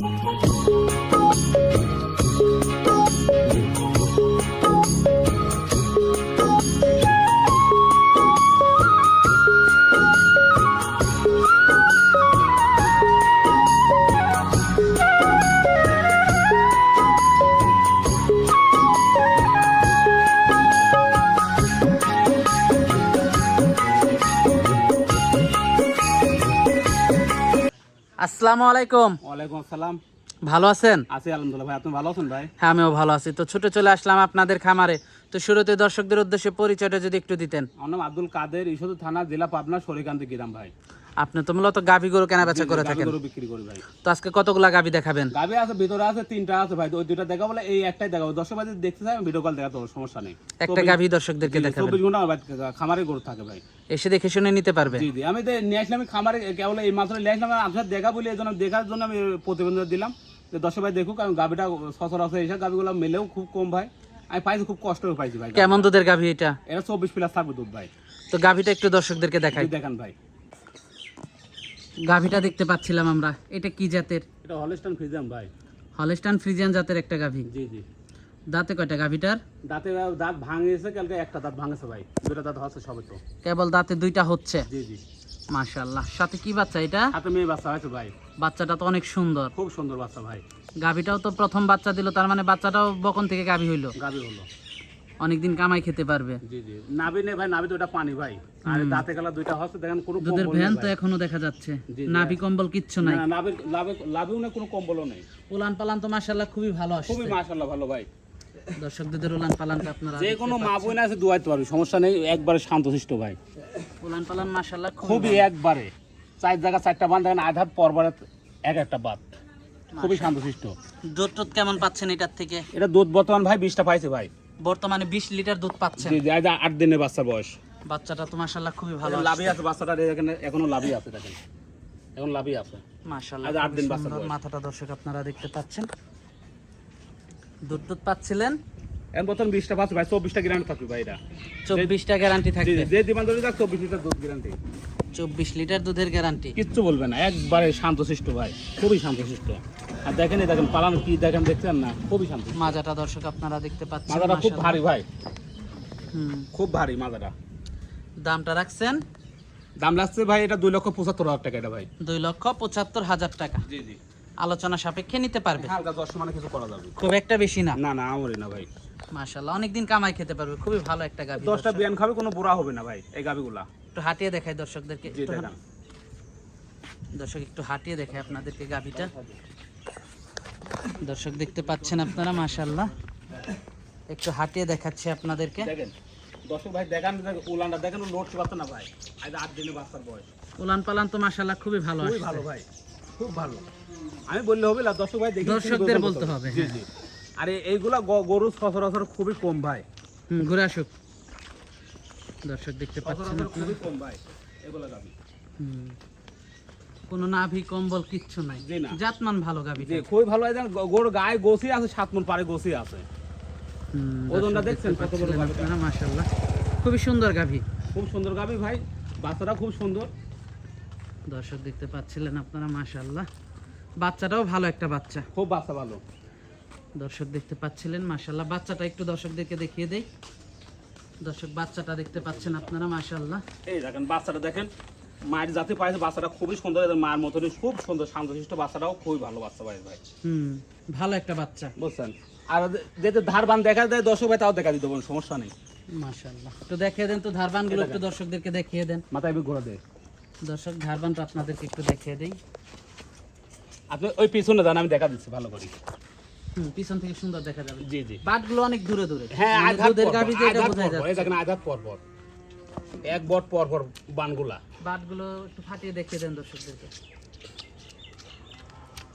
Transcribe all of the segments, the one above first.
Música আসসালামু আলাইকুম। ওয়ালাইকুম আসসালাম। ভালো আছেন? আছি আলহামদুলিল্লাহ ভাই আপনি ভালো আছেন ভাই? হ্যাঁ আমিও ভালো আছি। তো ছুটে চলে আসলাম আপনাদের খামারে। তো শুরুতে দর্শকদের উদ্দেশ্যে পরিচয়টা যদি একটু দিতেন। আমার নাম আব্দুল কাদের ইসদ থানা জেলা পাবনা শরীকান্তি গ্রাম ভাই। আপনি তো মূলত গাভি গরু কেনা বেচা করে থাকেন। গরু বিক্রি করি ভাই। তো আজকে কতগুলা গাভি দেখাবেন? গাবি আছে ভিতরে আছে তিনটা আছে ভাই। ওই দুইটা দেখা বলে এই একটাই দেখাবো। দর্শক ভাই দেখতে চাই ভিডিও কল দেখাতে হবে, সমস্যা নেই। একটা গাভি দর্শকদেরকে দেখাবেন। চব্বিশ ঘণ্টা আমার বাড়িতে খামারে গরু থাকে ভাই। এসে দেখে শুনে নিতে পারবে। জি জি। আমি তো নিয়ে আসলাম খামারে কেবল এই মাত্র নিয়ে আসলাম আপনার দেখা বলে এই জন্য দেখার জন্য আমি প্রতিবেদন দিলাম। যে দর্শক ভাই দেখুক আমি গাবিটা সচরাচর এসে গাবিগুলো মেলেও খুব কম ভাই। আমি পাইছি খুব কষ্ট পাইছি ভাই কেমন দুধের গাভি এটা? এটা চব্বিশ প্লাস থাকবে দুধ ভাই। তো গাভিটা একটু দর্শকদেরকে দেখাই। দেখান ভাই। গাভিটা দেখতে পাচ্ছিলাম আমরা। এটা কি জাতের? এটা হলস্টান ফ্রিজাম ভাই। হলস্টান ফ্রিজিয়ান জাতের একটা গাভি। জি জি। দাঁতে কয়টা গাভিটার? দাঁতে দাঁত ভাঙেছে কালকে একটা দাঁত ভাঙেছে ভাই। দুটো দাঁত হচ্ছে সবে তো। কেবল দাঁতে দুইটা হচ্ছে? জি জি। মাশাআল্লাহ। সাথে কি বাচ্চা এটা? হাতে মেয়ে বাচ্চা হয়েছে ভাই। বাচ্চাটা তো অনেক সুন্দর। খুব সুন্দর বাচ্চা ভাই। গাভিটাও তো প্রথম বাচ্চা দিল তার মানে বাচ্চাটাও বকন থেকে গাভি হইল। গাবি হলো। অনেকদিন কামাই খেতে পারবে। জি জি। নাবি নেই ভাই তো ওটা পানি ভাই। আর দাঁতে গেলা দুইটা হচ্ছে দেখেন কোনো দুধের ভ্যান তো এখনও দেখা যাচ্ছে। নাভি কম্বল কিচ্ছু নাই। না কোনো কম্বলও নেই। উলান পালান তো মাশাআল্লাহ খুবই ভালো আসছে। খুবই মাশাআল্লাহ ভালো ভাই। দর্শকদের উলান পালানটা আপনারা যে কোনো মা বোন আছে দুয়াইতে পারবি সমস্যা নেই একবারে শান্তশিষ্ট ভাই। উলান পালান মাশাআল্লাহ খুবই একবারে। চার জায়গা চারটা বান দেখেন আধা পরবারে এক একটা বাদ খুবই শান্তশিষ্ট। দুধ কেমন পাচ্ছেন এটার থেকে? এটা দুধ বর্তমান ভাই বিশটা পাইছে ভাই। বর্তমানে বিশ লিটার দুধ পাচ্ছে জি জি আট দিনের বাচ্চার বয়স। বাচ্চাটা তো মাশাআল্লাহ খুবই ভালো লাভই আছে বাচ্চাটা এখানে এখনও লাভই আছে দেখেন। এখন লাভই আছে। মাশাআল্লাহ আট দিন বাচ্চার মাথাটা দর্শক আপনারা দেখতে পাচ্ছেন। দুধ দুধ পাচ্ছিলেন। এখন বর্তমান বিশটা পাচ্ছে ভাই চব্বিশটা গ্রাম থাকবে ভাই এটা। চব্বিশটা গ্যারান্টি থাকবে। যে ডিমান্ড ধরে যাক চব্বিশ লিটার দুধ গ্যারান্টি চব্বিশ লিটার দুধের গ্যারান্টি কিচ্ছু বলবে না একবারে শান্তশিষ্ট ভাই খুবই শান্তশিষ্ট। আর দেখেন দেখেন পালানো কি দেখেন দেখছেন না? খুবই শান্ত মাজাটা দর্শক আপনারা দেখতে পাচ্ছেন মাজাটা খুব ভারী ভাই। হুম। খুব ভারী মাজাটা। দামটা রাখছেন? দাম লাগছে ভাই এটা দুই লক্ষ পঁচাত্তর হাজার টাকা এটা ভাই। দুই লক্ষ পঁচাত্তর হাজার টাকা। জি জি। আলোচনা সাপেক্ষে নিতে পারবে। হালকা দশ মানে কিছু করা যাবে। খুব একটা বেশি না। না না আমরি না ভাই। মাশাল্লাহ অনেকদিন কামাই খেতে পারবে খুবই ভালো একটা গাভি দশটা বিয়ান খাবে কোনো বুড়া হবে না ভাই এই গাবিগুলা একটু হাঁটিয়ে দেখাই দর্শকদেরকে দর্শক একটু হাঁটিয়ে দেখাই আপনাদেরকে গাভিটা। দর্শক দেখতে পাচ্ছেন আপনারা মাশাল্লাহ একটু হাঁটিয়ে দেখাচ্ছি আপনাদেরকে। দেখেন দর্শক ভাই দেখান উলানটা দেখেন না ভাই। আজ আট দিনে বাচ্চার বয়স। উলান পালান তো মাশাল্লাহ খুবই ভালো খুবই ভালো ভাই খুব ভালো। আমি বললে হবে না দর্শক ভাই দর্শকদের বলতে হবে, জি হ্যাঁ। জি। আরে এইগুলা গরু সচরাচর খুবই কম ভাই। হুম ঘুরে আসুক। দর্শক দেখতে পাচ্ছেন খুবই কম ভাই এগুলা গাবি হুম। কোনো নাভি কম্বল কিচ্ছু নাই। জাতমান ভালো জি খুবই ভালো হয়। গরু গায়ে গোসি আছে সাত মন পারে গোসি আছে। ওজনটা দেখছেন কত বড়? আপনারা মাশাল্লাহ খুবই সুন্দর গাভি। খুব সুন্দর গাবি ভাই বাচ্চাটা খুব সুন্দর। দর্শক দেখতে পাচ্ছিলেন আপনারা মাশাল্লাহ বাচ্চাটাও ভালো একটা বাচ্চা। খুব বাচ্চা ভালো। দর্শক দেখতে পাচ্ছিলেন মাশাল্লাহ বাচ্চাটা একটু দর্শকদেরকে দেখিয়ে দেই। দর্শক বাচ্চাটা দেখতে পাচ্ছেন আপনারা মাশাল্লাহ এই দেখেন বাচ্চাটা দেখেন মায়ের জাতি পাইছে বাচ্চাটা খুবই সুন্দর এদের মায়ের মতনই খুব সুন্দর শান্তশিষ্ট বাচ্চাটাও খুবই ভালো বাচ্চা পাই ভাই। হুম ভালো একটা বাচ্চা। বুঝছেন? আর যেতে ধার বান দেখা যায় দর্শক ভাই তাও দেখা দিতে বলুন সমস্যা নেই। মাশাল্লাহ একটু দেখিয়ে দেন তো ধারবানগুলো একটু দর্শকদেরকে দেখিয়ে দেন। মাথায় বি ঘোরা দেয় দর্শক ধারবানটা আপনাদেরকে একটু দেখিয়ে দেই। আপনি ওই পিছনে যান আমি দেখা দিচ্ছি ভালো করে। পিছন থেকে সুন্দর দেখা যাবে। জি জি। বাটগুলো অনেক দূরে দূরে। হ্যাঁ মানে দুধের পর গাভি পর, যে এটা বোঝা পর পর, এই যাচ্ছে। দেখেন আঘাত পর পর এক বট পর পর বানগুলা। বাটগুলো একটু ফাটিয়ে দেখিয়ে দেন দর্শকদেরকে।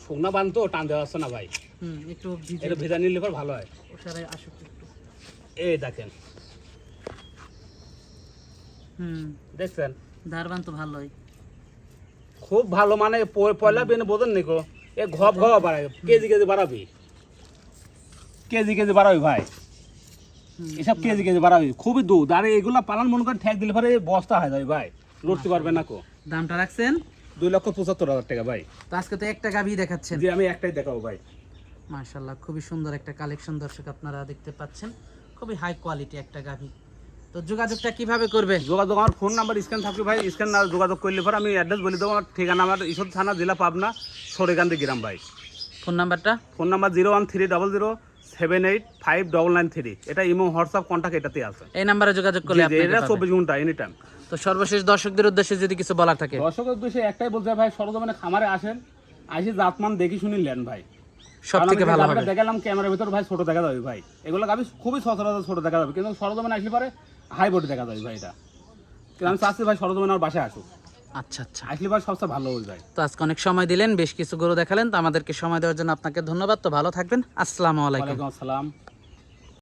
শুকনা বান তো টান দেওয়া আছে না ভাই? হুম একটু এটা ভেজা নিলে পর ভালো হয়। ওসারে আসুক একটু। এই দেখেন। হুম। দেখছেন? ধারবান তো ভালোই। খুব ভালো মানে পয়লা বেনে বোঝেন নিকো এ ঘপ ঘপ কেজি কেজি বাড়াবি? কেজি কেজি বাড়াবি ভাই। এসব কেজি কেজি বাড়াবি খুবই দুধ। আর এগুলা পালন মনে করেন ঠেক দিলে পরে বস্তা হয়ে যাবে ভাই। লড়তে পারবে না কো। দামটা রাখছেন? দুই লক্ষ পঁচাত্তর হাজার টাকা ভাই। তো আজকে তো একটা গাভী দেখাচ্ছেন। আমি একটাই দেখাবো ভাই। মাশাল্লাহ খুবই সুন্দর একটা কালেকশন দর্শক আপনারা দেখতে পাচ্ছেন। খুবই হাই কোয়ালিটি একটা গাভী। তো যোগাযোগটা কীভাবে করবে যোগাযোগ আমার ফোন নাম্বার স্ক্যান থাকবে ভাই। স্ক্যান না যোগাযোগ করলে পর আমি অ্যাড্রেস বলে দেবো। আমার ঠিকানা আমার ঈশ্বর থানা জেলা পাবনা সরেকান্দি গ্রাম ভাই। ফোন নাম্বারটা phone number zero one three double zero seven eight five double nine three এটা ইমো হোয়াটসঅ্যাপ কন্ট্যাক্ট এটাতে আছে। এই নাম্বারে যোগাযোগ করলে এটা চব্বিশ ঘণ্টা এনি টাইম তো সর্বশেষ দর্শকদের উদ্দেশ্যে যদি কিছু বলার থাকে। দর্শকের উদ্দেশ্যে একটাই বলতে ভাই সরজমিনে খামারে আসেন আইসি জাতমান দেখি শুনি নেন ভাই। সব থেকে আমি ভালো হবে। দেখালাম ক্যামেরার ভিতর ভাই ছোট দেখা যাবে ভাই। এগুলো গাভি খুবই সচরাচর ছোট দেখা যাবে কিন্তু সরজমিনে আসলে পরে হাই বোর্ড দেখা যাবে ভাই এটা। কিন্তু আমি চাচ্ছি ভাই সরজমিনে আমার বাসায় আসুক। আচ্ছা আচ্ছা। আসলে ভাই সবচেয়ে ভালো হয়ে যায়। তো আজকে অনেক সময় দিলেন বেশ কিছু গরু দেখালেন তো আমাদেরকে সময় দেওয়ার জন্য আপনাকে ধন্যবাদ। তো ভালো থাকবেন। আসসালামু আলাইকুম। আসসালাম।